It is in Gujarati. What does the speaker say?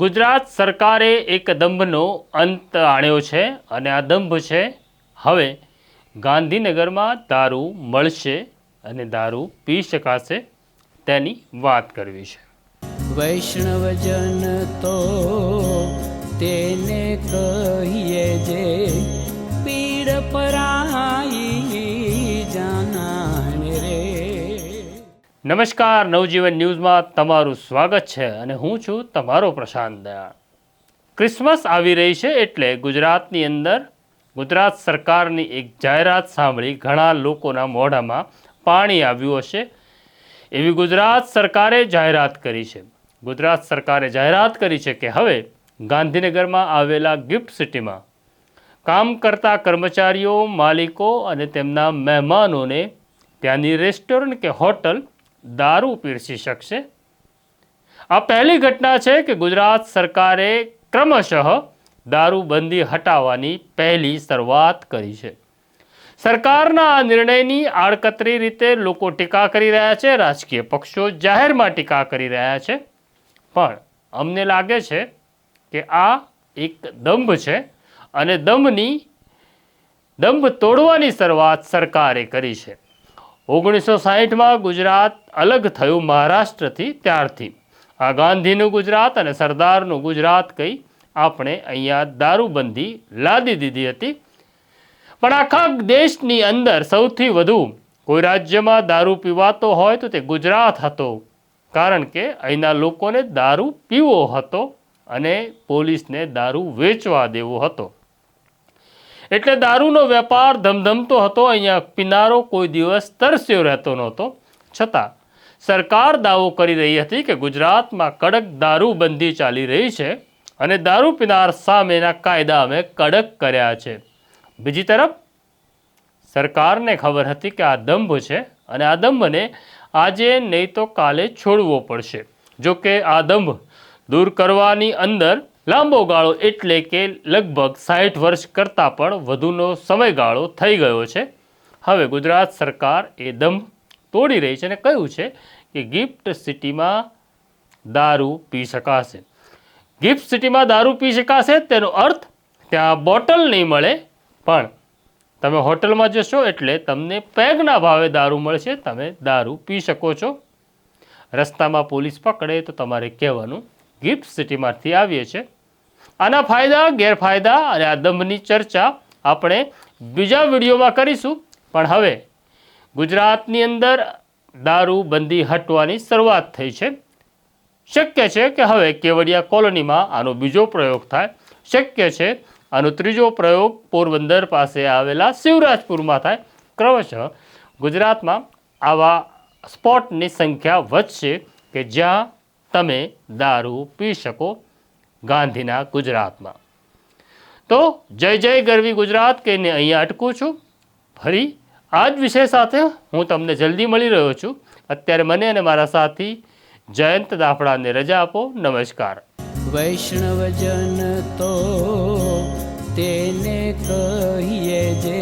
ગુજરાત સરકારે એક દંભનો અંત આણ્યો છે અને આ દંભ છે, હવે ગાંધીનગરમાં દારૂ મળશે અને દારૂ પી શકાશે તેની વાત કરવી છે. વૈષ્ણવજન તો તેને કહીએ જે પીડ પરાઈ નમસ્કાર, નવજીવન ન્યૂઝમાં તમારું સ્વાગત છે અને હું છું તમારો પ્રશાંત દયાળ. ક્રિસમસ આવી રહી છે એટલે ગુજરાતની અંદર ગુજરાત સરકારની એક જાહેરાત સાંભળી ઘણા લોકોના મોઢામાં પાણી આવ્યું હશે. એવી ગુજરાત સરકારે જાહેરાત કરી છે. ગુજરાત સરકારે જાહેરાત કરી છે કે હવે ગાંધીનગરમાં આવેલા ગિફ્ટ સિટીમાં કામ કરતા કર્મચારીઓ, માલિકો અને તેમના મહેમાનોને ત્યાંની રેસ્ટોરન્ટ કે હોટલ દારૂ પીરસી શકશે? આ પહેલી ઘટના છે કે ગુજરાત સરકારે ક્રમશઃ દારૂબંધી હટાવવાની પહેલી શરૂઆત કરી છે. સરકારના આ નિર્ણયની આડકતરી રીતે લોકો ટીકા કરી રહ્યા છે, રાજકીય પક્ષો જાહેરમાં ટીકા કરી રહ્યા છે. પણ અમને લાગે છે કે આ એક દંભ છે અને દંભની, દંભ તોડવાની શરૂઆત સરકારે કરી છે. ઓગણીસો સાહીઠમાં ગુજરાત અલગ થયું મહારાષ્ટ્રથી ત્યારથી. આ ગાંધીનું ગુજરાત અને સરદારનું ગુજરાત કહી આપણે અહીંયા દારૂબંધી લાદી દીધી હતી. પણ આખા દેશની અંદર સૌથી વધુ કોઈ રાજ્યમાં દારૂ પીવાતો હોય તો તે ગુજરાત હતો. કારણ કે અહીંના લોકોને દારૂ પીવો હતો અને પોલીસને દારૂ વેચવા દેવો હતો. એટલે દારૂનો વેપાર ધમધમતો હતો, અહીંયા પીનારો કોઈ દિવસ તરસ્યો રહેતો નહોતો. છતાં સરકાર દાવો કરી રહી હતી કે ગુજરાતમાં કડક દારૂબંધી ચાલી રહી છે અને દારૂ પીનાર સામેના કાયદા અમે કડક કર્યા છે. બીજી તરફ સરકારને ખબર હતી કે આ દંભ છે અને આ દંભને આજે નહીં તો કાલે છોડવો પડશે. જો કે આ દંભ દૂર કરવાની અંદર લાંબો ગાળો એટલે કે લગભગ સાઠ વર્ષ કરતાં પણ વધુનો સમયગાળો થઈ ગયો છે. હવે ગુજરાત સરકાર એ દમ તોડી રહી છે અને કહ્યું છે કે ગિફ્ટ સિટીમાં દારૂ પી શકાશે. ગિફ્ટ સિટીમાં દારૂ પી શકાશે તેનો અર્થ ત્યાં બોટલ નહીં મળે, પણ તમે હોટલમાં જશો એટલે તમને પેગના ભાવે દારૂ મળશે, તમે દારૂ પી શકો છો. રસ્તામાં પોલીસ પકડે તો તમારે કહેવાનું ગિફ્ટ સિટીમાંથી આવીએ છીએ. આના ફાયદા, ગેરફાયદા અને આ દંભની ચર્ચા આપણે બીજા વિડીયોમાં કરીશું. પણ હવે ગુજરાતની અંદર દારૂ બંધી હટવાની શરૂઆત થઈ છે. શક્ય છે કે હવે કેવડિયા કોલોનીમાં આનો બીજો પ્રયોગ થાય. શક્ય છે આનો ત્રીજો પ્રયોગ પોરબંદર પાસે આવેલા શિવરાજપુરમાં થાય. ક્રમશઃ ગુજરાતમાં આવા સ્પોટની સંખ્યા વધશે કે જ્યાં તમે દારૂ પી શકો ગાંધીના ગુજરાતમાં. તો જય જય ગરવી ગુજરાત કહીને અહીંયા અટકું છું. ફરી આ જ વિષય સાથે હું તમને જલ્દી મળી રહ્યો છું. અત્યારે મને અને મારા સાથી જયંત દાફડાને રજા આપો. નમસ્કાર. વૈષ્ણવજન તો તેને કહીએ જે